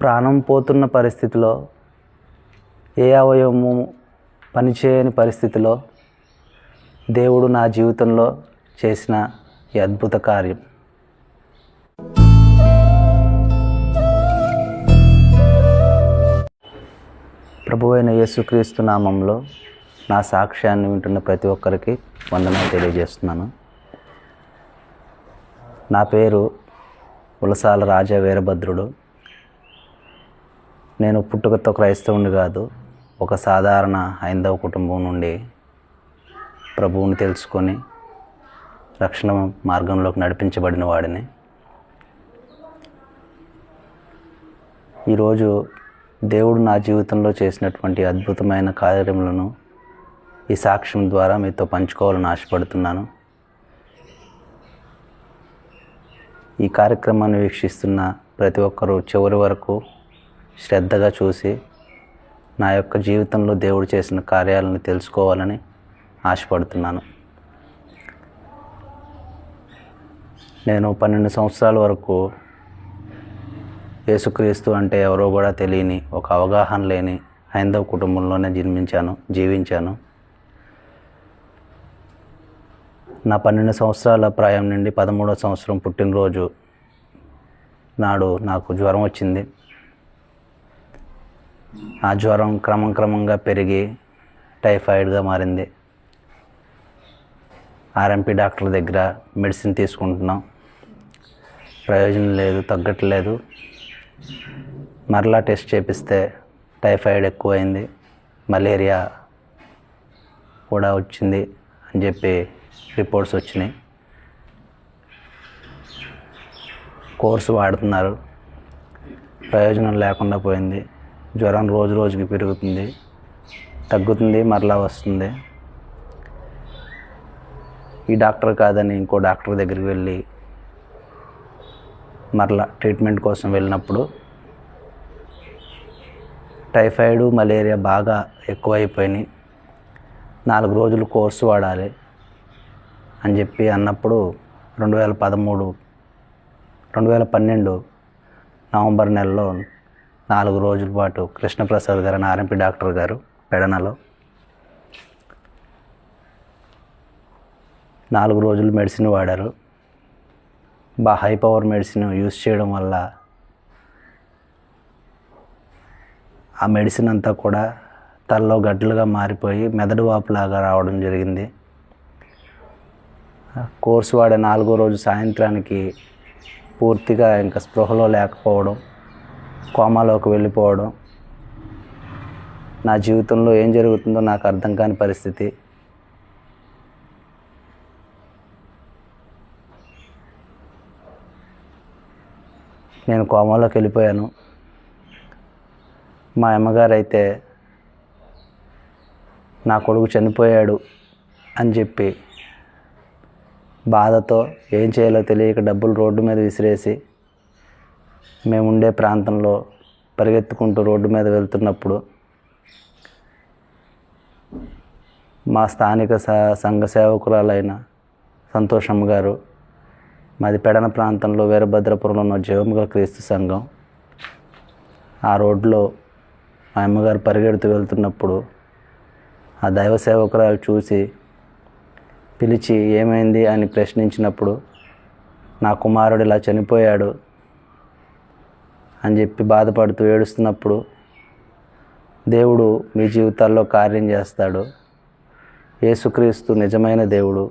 ప్రాణం పోతున్న పరిస్థితిలో ఏ అవయవము పనిచేయని పరిస్థితిలో దేవుడు నా జీవితంలో చేసిన ఈ అద్భుత కార్యం. ప్రభు అయిన యేసుక్రీస్తు నామంలో నా సాక్ష్యాన్ని వింటున్న ప్రతి ఒక్కరికి వందన తెలియజేస్తున్నాను. నా పేరు ఉలసాల రాజా వీరభద్రుడు. నేను పుట్టుకతో క్రైస్తవుని కాదు ఒక సాధారణ హైందవ కుటుంబం నుండి ప్రభువుని తెలుసుకొని రక్షణ మార్గంలోకి నడిపించబడిన వాడిని. ఈరోజు దేవుడు నా జీవితంలో చేసినటువంటి అద్భుతమైన కార్యములను ఈ సాక్ష్యం ద్వారా మీతో పంచుకోవాలని ఆశపడుతున్నాను. ఈ కార్యక్రమాన్ని వీక్షిస్తున్న ప్రతి ఒక్కరూ చివరి వరకు శ్రద్ధగా చూసి నా యొక్క జీవితంలో దేవుడు చేసిన కార్యాలను తెలుసుకోవాలని ఆశపడుతున్నాను. నేను పన్నెండు సంవత్సరాల వరకు యేసుక్రీస్తు అంటే ఎవరో కూడా తెలియని ఒక అవగాహన లేని హైందవ కుటుంబంలోనే జన్మించాను జీవించాను. నా పన్నెండు సంవత్సరాల ప్రాయం నుండి పదమూడవ సంవత్సరం పుట్టినరోజు నాడు నాకు జ్వరం వచ్చింది. ఆ జ్వరం క్రమం క్రమంగా పెరిగి టైఫాయిడ్గా మారింది. ఆర్ఎంపీ డాక్టర్ దగ్గర మెడిసిన్ తీసుకుంటున్నాం. ప్రయోజనం లేదు తగ్గట్లేదు. మరలా టెస్ట్ చేపిస్తే టైఫాయిడ్ ఎక్కువైంది. మలేరియా కూడా వచ్చింది అని చెప్పి రిపోర్ట్స్ వచ్చినాయి. కోర్సు వాడుతున్నారు. ప్రయోజనం లేకుండా పోయింది. జ్వరం రోజు రోజుకి పెరుగుతుంది. తగ్గుతుంది మరలా వస్తుంది. ఈ డాక్టర్ కాదని ఇంకో డాక్టర్ దగ్గరికి వెళ్ళి మరలా ట్రీట్మెంట్ కోసం వెళ్ళినప్పుడు టైఫాయిడ్ మలేరియా బాగా ఎక్కువైపోయినాయి. నాలుగు రోజులు కోర్సు వాడాలి అని చెప్పి అన్నప్పుడు రెండు వేల పదమూడు రెండు వేల పన్నెండు నవంబర్ నెలలో నాలుగు రోజుల పాటు కృష్ణప్రసాద్ గారు అని ఆర్ఎంపీ డాక్టర్ గారు పెడనలో. నాలుగు రోజులు మెడిసిన్ వాడారు. బాగా హై పవర్ మెడిసిన్ యూస్ చేయడం వల్ల ఆ మెడిసిన్ అంతా కూడా తలలో గడ్డలుగా మారిపోయి మెదడు వాపులాగా రావడం జరిగింది. కోర్సు వాడే నాలుగో రోజు సాయంత్రానికి పూర్తిగా ఇంకా స్పృహలో లేకపోవడం కోమాలోకి వెళ్ళిపోవడం. నా జీవితంలో ఏం జరుగుతుందో నాకు అర్థం కాని పరిస్థితి. నేను కోమాలోకి వెళ్ళిపోయాను. మా అమ్మగారు అయితే నా కొడుకు చనిపోయాడు అని చెప్పి బాధతో ఏం చేయాలో తెలియక డబ్బులు రోడ్డు మీద విసిరేసి మేము ఉండే ప్రాంతంలో పరిగెత్తుకుంటూ రోడ్డు మీద వెళ్తున్నప్పుడు మా స్థానిక సంఘ సేవకురాలైన సంతోషమ్మ గారు మాది పెడన ప్రాంతంలో వీరభద్రపురంలో ఉన్న జీవముగల క్రీస్తు సంఘం. ఆ రోడ్లో మా అమ్మగారు పరిగెడుతూ వెళ్తున్నప్పుడు ఆ దైవ సేవకురాలు చూసి పిలిచి ఏమైంది అని ప్రశ్నించినప్పుడు నా కుమారుడు ఇలా చనిపోయాడు అని చెప్పి బాధపడుతూ ఏడుస్తున్నప్పుడు దేవుడు మీ జీవితాల్లో కార్యం చేస్తాడు. యేసుక్రీస్తు నిజమైన దేవుడు.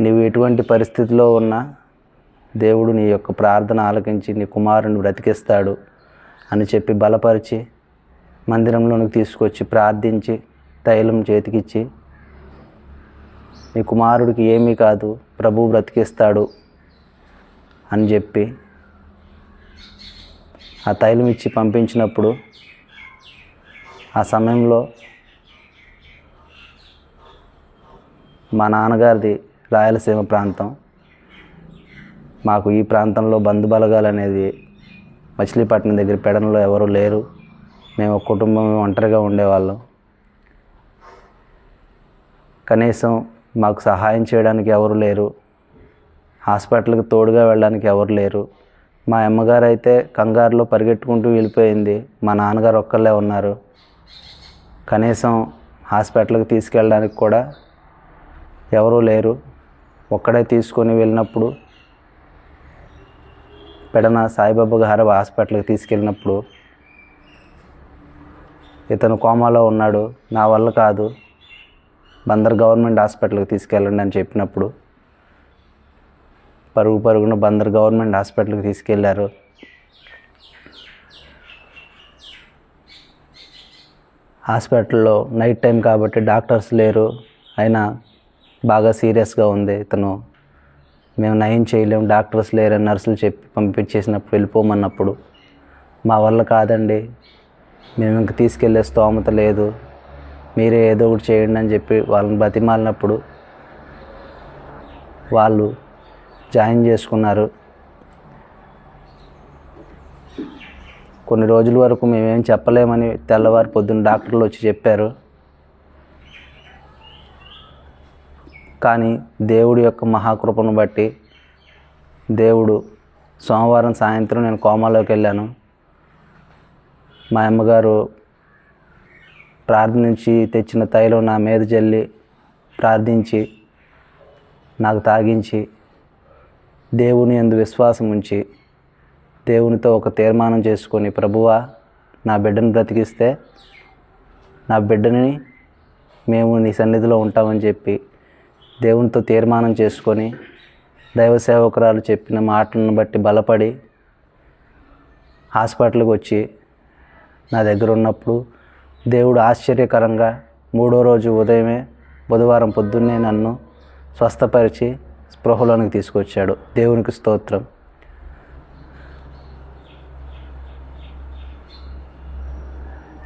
నీవు ఎటువంటి పరిస్థితిలో ఉన్నా దేవుడు నీ యొక్క ప్రార్థన ఆలకించి నీ కుమారుని బ్రతికిస్తాడు అని చెప్పి బలపరిచి మందిరంలోనికి తీసుకొచ్చి ప్రార్థించి తైలం చేతికిచ్చి నీ కుమారుడికి ఏమీ కాదు ప్రభు బ్రతికిస్తాడు అని చెప్పి ఆ తైలం ఇచ్చి పంపించినప్పుడు ఆ సమయంలో మా నాన్నగారిది రాయలసీమ ప్రాంతం మాకు ఈ ప్రాంతంలో బంధుబలగాలు అనేది మచిలీపట్నం దగ్గర పెడనలో ఎవరు లేరు. మేము కుటుంబం ఒంటరిగా ఉండేవాళ్ళం. కనీసం మాకు సహాయం చేయడానికి ఎవరు లేరు. హాస్పిటల్కి తోడుగా వెళ్ళడానికి ఎవరు లేరు. మా అమ్మగారు అయితే కంగారులో పరిగెట్టుకుంటూ వెళ్ళిపోయింది. మా నాన్నగారు ఒక్కళ్ళే ఉన్నారు. కనీసం హాస్పిటల్కి తీసుకెళ్ళడానికి కూడా ఎవరూ లేరు. ఒక్కడే తీసుకొని వెళ్ళినప్పుడు పెడన సాయిబాబా గారు హాస్పిటల్కి తీసుకెళ్ళినప్పుడు ఇతను కోమాలో ఉన్నాడు. నా వల్ల కాదు. బందర్ గవర్నమెంట్ హాస్పిటల్కి తీసుకెళ్ళండి అని చెప్పినప్పుడు పరుగు పరుగున బందర్ గవర్నమెంట్ హాస్పిటల్కి తీసుకెళ్ళారు. హాస్పిటల్లో నైట్ టైం కాబట్టి డాక్టర్స్ లేరు. అయినా బాగా సీరియస్గా ఉంది ఇతను. మేము నయం చేయలేము డాక్టర్స్ లేరని నర్సులు చెప్పి పంపించేసినప్పుడు వెళ్ళిపోమన్నప్పుడు. మా వల్ల కాదండి. మేము ఇంక తీసుకెళ్ళే స్తోమత లేదు. మీరే ఏదో ఒకటి చేయండి అని చెప్పి వాళ్ళని బతిమాలినప్పుడు వాళ్ళు జాయిన్ చేసుకున్నారు. కొన్ని రోజుల వరకు మేమేం చెప్పలేమని తెల్లవారి పొద్దున్న డాక్టర్లు వచ్చి చెప్పారు. కానీ దేవుడి యొక్క మహాకృపను బట్టి దేవుడు సోమవారం సాయంత్రం నేను కోమాలోకి వెళ్ళాను. మా అమ్మగారు ప్రార్థించి తెచ్చిన తైలం నా మీద జల్లి ప్రార్థించి నాకు తాగించి దేవుని ఎందు విశ్వాసం ఉంచి దేవునితో ఒక తీర్మానం చేసుకొని ప్రభువా నా బిడ్డను బ్రతికిస్తే నా బిడ్డని మేము నీ సన్నిధిలో ఉంటామని చెప్పి దేవునితో తీర్మానం చేసుకొని దైవ సేవకురాలు చెప్పిన మాటలను బట్టి బలపడి హాస్పిటల్కి వచ్చి నా దగ్గర ఉన్నప్పుడు దేవుడు ఆశ్చర్యకరంగా మూడో రోజు ఉదయమే బుధవారం పొద్దున్నే నన్ను స్వస్థపరిచి స్పృహలోనికి తీసుకొచ్చాడు. దేవునికి స్తోత్రం.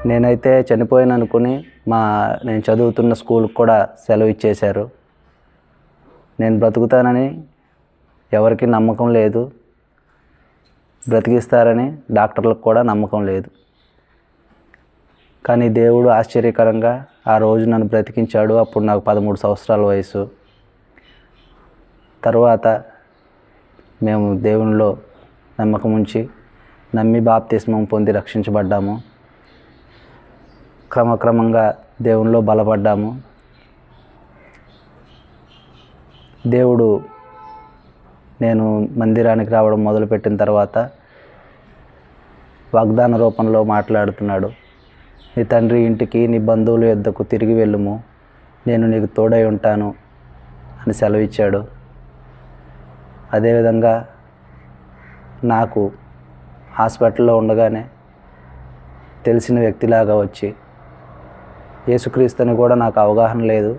నేనైతే చనిపోయాను అనుకుని మా నేను చదువుతున్న స్కూల్కి కూడా సెలవు ఇచ్చేశారు. నేను బ్రతుకుతానని ఎవరికి నమ్మకం లేదు. బ్రతికిస్తారని డాక్టర్లకు కూడా నమ్మకం లేదు. కానీ దేవుడు ఆశ్చర్యకరంగా ఆ రోజు నన్ను బ్రతికించాడు. అప్పుడు నాకు పదమూడు సంవత్సరాల వయసు. తర్వాత మేము దేవునిలో నమ్మకం ఉంచి నమ్మి బాప్తిస్మం పొంది రక్షించబడ్డాము. క్రమక్రమంగా దేవునిలో బలపడ్డాము. దేవుడు నేను మందిరానికి రావడం మొదలుపెట్టిన తర్వాత వాగ్దాన రూపంలో మాట్లాడుతున్నాడు. నీ తండ్రి ఇంటికి నీ బంధువుల యొద్దకు తిరిగి వెళ్ళుము. నేను నీకు తోడై ఉంటాను అని సెలవిచ్చాడు. అదేవిధంగా నాకు హాస్పిటల్లో ఉండగానే తెలిసిన వ్యక్తిలాగా వచ్చి యేసుక్రీస్తుని కూడా నాకు అవగాహన లేదు.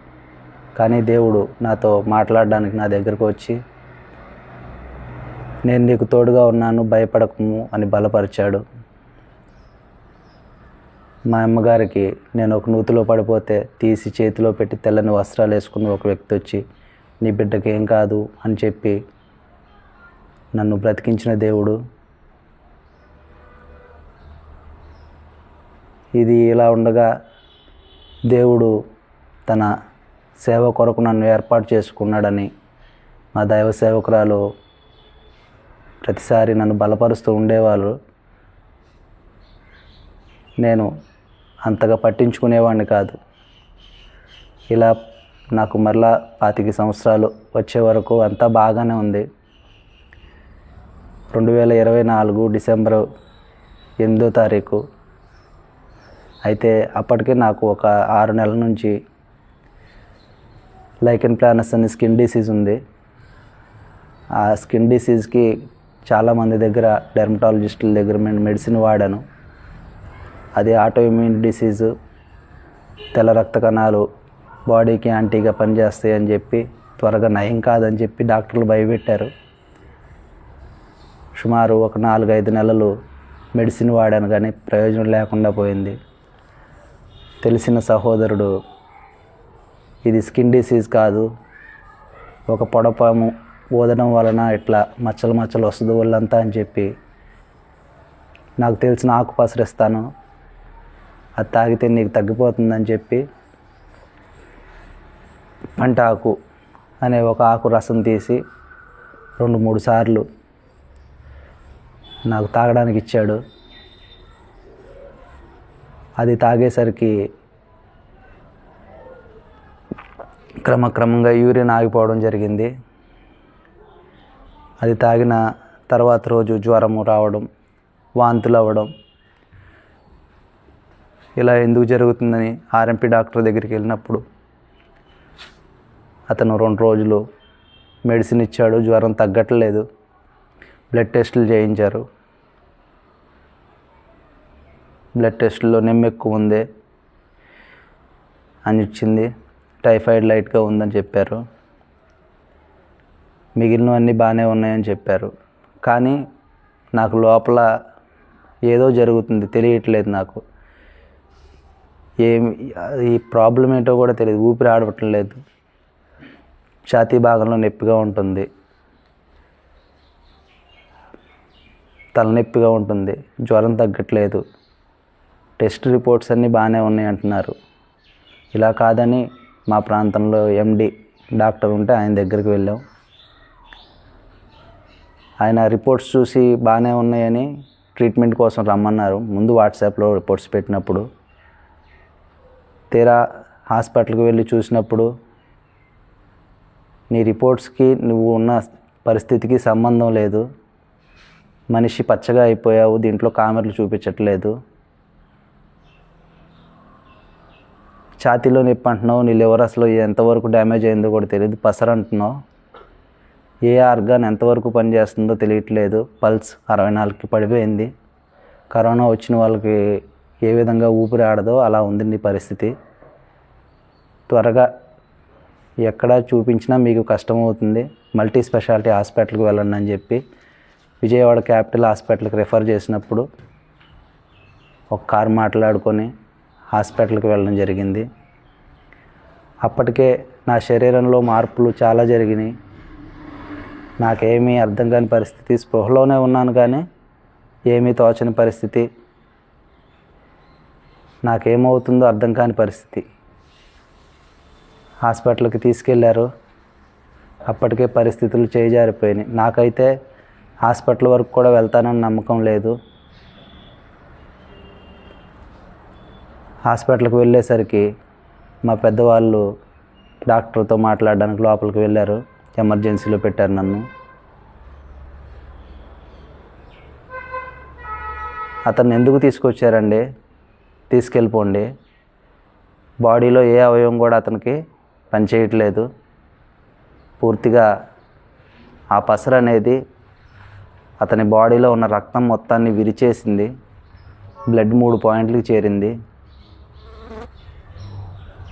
కానీ దేవుడు నాతో మాట్లాడడానికి నా దగ్గరకు వచ్చి నేను నీకు తోడుగా ఉన్నాను భయపడకము అని బలపరిచాడు. మా అమ్మగారికి నేను ఒక నూతిలో పడిపోతే తీసి చేతిలో పెట్టి తెల్లని వస్త్రాలు వేసుకున్న ఒక వ్యక్తి వచ్చి నీ బిడ్డకి ఏం కాదు అని చెప్పి నన్ను బ్రతికించిన దేవుడు. ఇది ఇలా ఉండగా దేవుడు తన సేవ కొరకు నన్ను ఏర్పాటు చేసుకున్నాడని మా దైవ సేవకురాలు ప్రతిసారి నన్ను బలపరుస్తూ ఉండేవాళ్ళు. నేను అంతగా పట్టించుకునేవాడిని కాదు. ఇలా నాకు మరలా పాతిక సంవత్సరాలు వచ్చే వరకు అంతా బాగానే ఉంది. రెండు వేల ఇరవై నాలుగు డిసెంబరు ఎనిమిదో తారీఖు. అయితే అప్పటికే నాకు ఒక ఆరు నెలల నుంచి లైకెన్ ప్లానస్ అనే స్కిన్ డిసీజ్ ఉంది. ఆ స్కిన్ డిసీజ్కి చాలామంది దగ్గర డెర్మటాలజిస్టుల దగ్గర నేను మెడిసిన్ వాడాను. అది ఆటోఇమ్యూన్ డిసీజు తెల్ల రక్త కణాలు బాడీకి యాంటీగా పనిచేస్తాయి అని చెప్పి త్వరగా నయం కాదని చెప్పి డాక్టర్లు భయపెట్టారు. సుమారు ఒక నాలుగైదు నెలలు మెడిసిన్ వాడాను కానీ ప్రయోజనం లేకుండా పోయింది. తెలిసిన సహోదరుడు ఇది స్కిన్ డిసీజ్ కాదు. ఒక పొడపాము ఊదడం వలన ఇట్లా మచ్చలు మచ్చలు వస్తుంది వాళ్ళంతా అని చెప్పి నాకు తెలిసిన ఆకు పసరిస్తాను అది తాగితే నీకు తగ్గిపోతుందని చెప్పి పంట ఆకు అనే ఒక ఆకు రసం తీసి రెండు మూడు సార్లు నాకు తాగడానికి ఇచ్చాడు. అది తాగేసరికి క్రమక్రమంగా యూరిన్ ఆగిపోవడం జరిగింది. అది తాగిన తర్వాత రోజు జ్వరము రావడం వాంతులు అవ్వడం. ఇలా ఎందుకు జరుగుతుందని ఆర్ఎంపీ డాక్టర్ దగ్గరికి వెళ్ళినప్పుడు అతను రెండు రోజులు మెడిసిన్ ఇచ్చాడు జ్వరం తగ్గట్లేదు. బ్లడ్ టెస్టులు చేయించారు. బ్లడ్ టెస్ట్లో నెమ్మ ఎక్కువ ఉంది అని ఇచ్చింది. టైఫాయిడ్ లైట్గా ఉందని చెప్పారు. మిగిలినవన్నీ బాగానే ఉన్నాయని చెప్పారు. కానీ నాకు లోపల ఏదో జరుగుతుంది తెలియట్లేదు నాకు. ఏమి ఈ ప్రాబ్లం ఏంటో కూడా తెలియదు ఊపిరి ఆడవటం లేదు. ఛాతీ భాగంలో నొప్పిగా ఉంటుంది. తలనొప్పిగా ఉంటుంది. జ్వరం తగ్గట్లేదు. టెస్ట్ రిపోర్ట్స్ అన్నీ బాగానే ఉన్నాయి అంటున్నారు. ఇలా కాదని మా ప్రాంతంలో ఎండి డాక్టర్ ఉంటే ఆయన దగ్గరికి వెళ్ళాం. ఆయన రిపోర్ట్స్ చూసి బాగానే ఉన్నాయని ట్రీట్మెంట్ కోసం రమ్మన్నారు. ముందు వాట్సాప్లో రిపోర్ట్స్ పెట్టినప్పుడు తీరా హాస్పిటల్కి వెళ్ళి చూసినప్పుడు నీ రిపోర్ట్స్కి నువ్వు ఉన్న పరిస్థితికి సంబంధం లేదు. మనిషి పచ్చగా అయిపోయావు దీంట్లో కామెర్లు చూపించట్లేదు. ఛాతీలో నొప్పి అంటున్నావు నీ లివర్ అసలు ఎంతవరకు డ్యామేజ్ అయిందో కూడా తెలియదు పసర్ అంటున్నావు. ఏ ఆర్గాన్ ఎంతవరకు పనిచేస్తుందో తెలియట్లేదు. పల్స్ అరవై నాలుగుకి పడిపోయింది. కరోనా వచ్చిన వాళ్ళకి ఏ విధంగా ఊపిరి ఆడదో అలా ఉంది నీ పరిస్థితి. త్వరగా ఎక్కడ చూపించినా మీకు కష్టమవుతుంది మల్టీ స్పెషాలిటీ హాస్పిటల్కి వెళ్ళండి అని చెప్పి విజయవాడ క్యాపిటల్ హాస్పిటల్కి రిఫర్ చేసినప్పుడు ఒక కార్ మాట్లాడుకొని హాస్పిటల్కి వెళ్ళడం జరిగింది. అప్పటికే నా శరీరంలో మార్పులు చాలా జరిగినాయి. నాకేమీ అర్థం కాని పరిస్థితి స్పృహలోనే ఉన్నాను కానీ ఏమీ తోచని పరిస్థితి నాకేమవుతుందో అర్థం కాని పరిస్థితి. హాస్పిటల్కి తీసుకెళ్ళారు అప్పటికే పరిస్థితులు చేజారిపోయినాయి. నాకైతే హాస్పిటల్ వరకు కూడా వెళ్తానని నమ్మకం లేదు. హాస్పిటల్కి వెళ్ళేసరికి మా పెద్దవాళ్ళు డాక్టర్తో మాట్లాడడానికి లోపలికి వెళ్ళారు. ఎమర్జెన్సీలో పెట్టారు నన్ను. అతన్ని ఎందుకు తీసుకొచ్చారండి? తీసుకెళ్ళిపోండి. బాడీలో ఏ అవయవం కూడా అతనికి పనిచేయట్లేదు. పూర్తిగా ఆ పసరు అనేది అతని బాడీలో ఉన్న రక్తం మొత్తాన్ని విరిచేసింది. బ్లడ్ మూడు పాయింట్లకు చేరింది.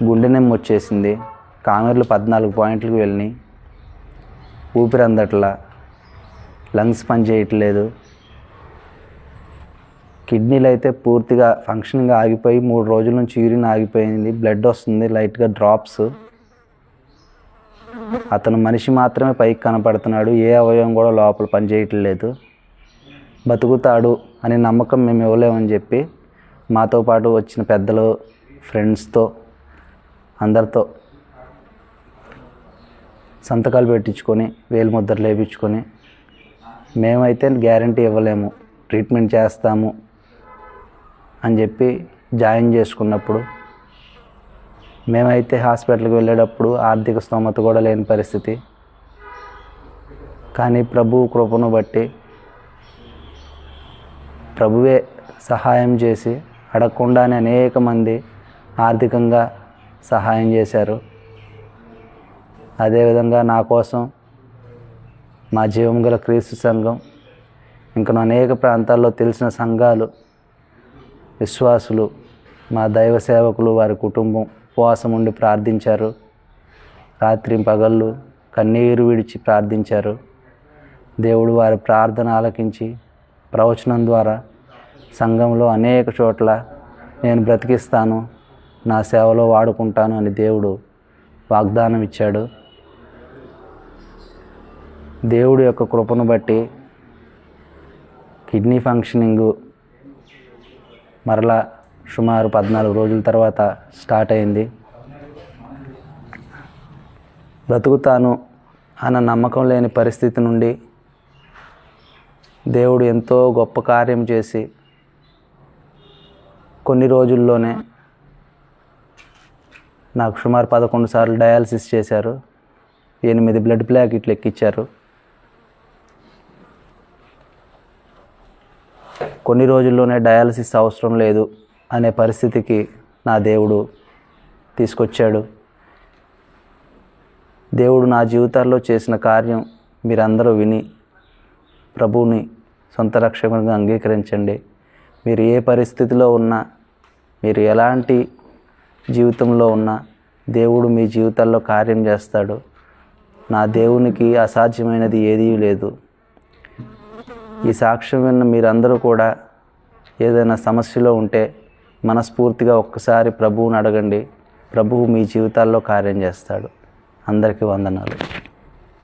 గుండె నెమ్మ వచ్చేసింది. కామెర్లు పద్నాలుగు పాయింట్లకు వెళ్ళినాయి. ఊపిరి అందట్లా. లంగ్స్ పని చేయట్లేదు. కిడ్నీలు అయితే పూర్తిగా ఫంక్షన్గా ఆగిపోయి మూడు రోజుల నుంచి యూరిన్ ఆగిపోయింది. బ్లడ్ వస్తుంది లైట్గా డ్రాప్స్. అతను మనిషి మాత్రమే పైకి కనపడుతున్నాడు. ఏ అవయవం కూడా లోపల పనిచేయట్లేదు బతుకుతాడు అనే నమ్మకం మేము ఇవ్వలేమని చెప్పి మాతో పాటు వచ్చిన పెద్దలు ఫ్రెండ్స్తో అందరితో సంతకాలు పెట్టించుకొని వేలు ముద్రలు వేయించుకొని మేమైతే గ్యారంటీ ఇవ్వలేము. ట్రీట్మెంట్ చేస్తాము అని చెప్పి జాయిన్ చేసుకున్నప్పుడు మేమైతే హాస్పిటల్కి వెళ్ళేటప్పుడు ఆర్థిక స్తోమత కూడా లేని పరిస్థితి. కానీ ప్రభు కృపను బట్టి ప్రభువే సహాయం చేసి అడగకుండానే అనేక మంది ఆర్థికంగా సహాయం చేశారు. అదేవిధంగా నా కోసం మా జీవం గల క్రీస్తు సంఘం ఇంకా అనేక ప్రాంతాల్లో తెలిసిన సంఘాలు విశ్వాసులు మా దైవ సేవకులు వారి కుటుంబం ఉపవాసం ఉండి ప్రార్థించారు. రాత్రి పగళ్ళు కన్నీరు విడిచి ప్రార్థించారు. దేవుడు వారి ప్రార్థన ఆలకించి ప్రవచనం ద్వారా సంఘంలో అనేక చోట్ల నేను బ్రతికిస్తాను. నా సేవలో వాడుకుంటాను అని దేవుడు వాగ్దానం ఇచ్చాడు. దేవుడి యొక్క కృపను బట్టి కిడ్నీ ఫంక్షనింగ్ మరలా సుమారు పద్నాలుగు రోజుల తర్వాత స్టార్ట్ అయింది. బ్రతుకుతాను అన్న నమ్మకం లేని పరిస్థితి నుండి దేవుడు ఎంతో గొప్ప కార్యం చేసి కొన్ని రోజుల్లోనే నాకు సుమారు పదకొండు సార్లు డయాలసిస్ చేశారు. ఎనిమిది బ్లడ్ ప్లాకెట్లు ఎక్కిచ్చారు కొన్ని రోజుల్లోనే డయాలసిస్ అవసరం లేదు అనే పరిస్థితికి నా దేవుడు తీసుకొచ్చాడు. దేవుడు నా జీవితాల్లో చేసిన కార్యం మీరందరూ విని ప్రభువుని సొంత రక్షకునిగా అంగీకరించండి. మీరు ఏ పరిస్థితిలో ఉన్నా మీరు ఎలాంటి జీవితంలో ఉన్నా దేవుడు మీ జీవితాల్లో కార్యం చేస్తాడు. నా దేవునికి అసాధ్యమైనది ఏదీ లేదు. ఈ సాక్ష్యం విన్న మీరందరూ కూడా ఏదైనా సమస్యలో ఉంటే మనస్ఫూర్తిగా ఒక్కసారి ప్రభువుని అడగండి. ప్రభువు మీ జీవితాల్లో కార్యం చేస్తాడు. అందరికీ వందనాలు.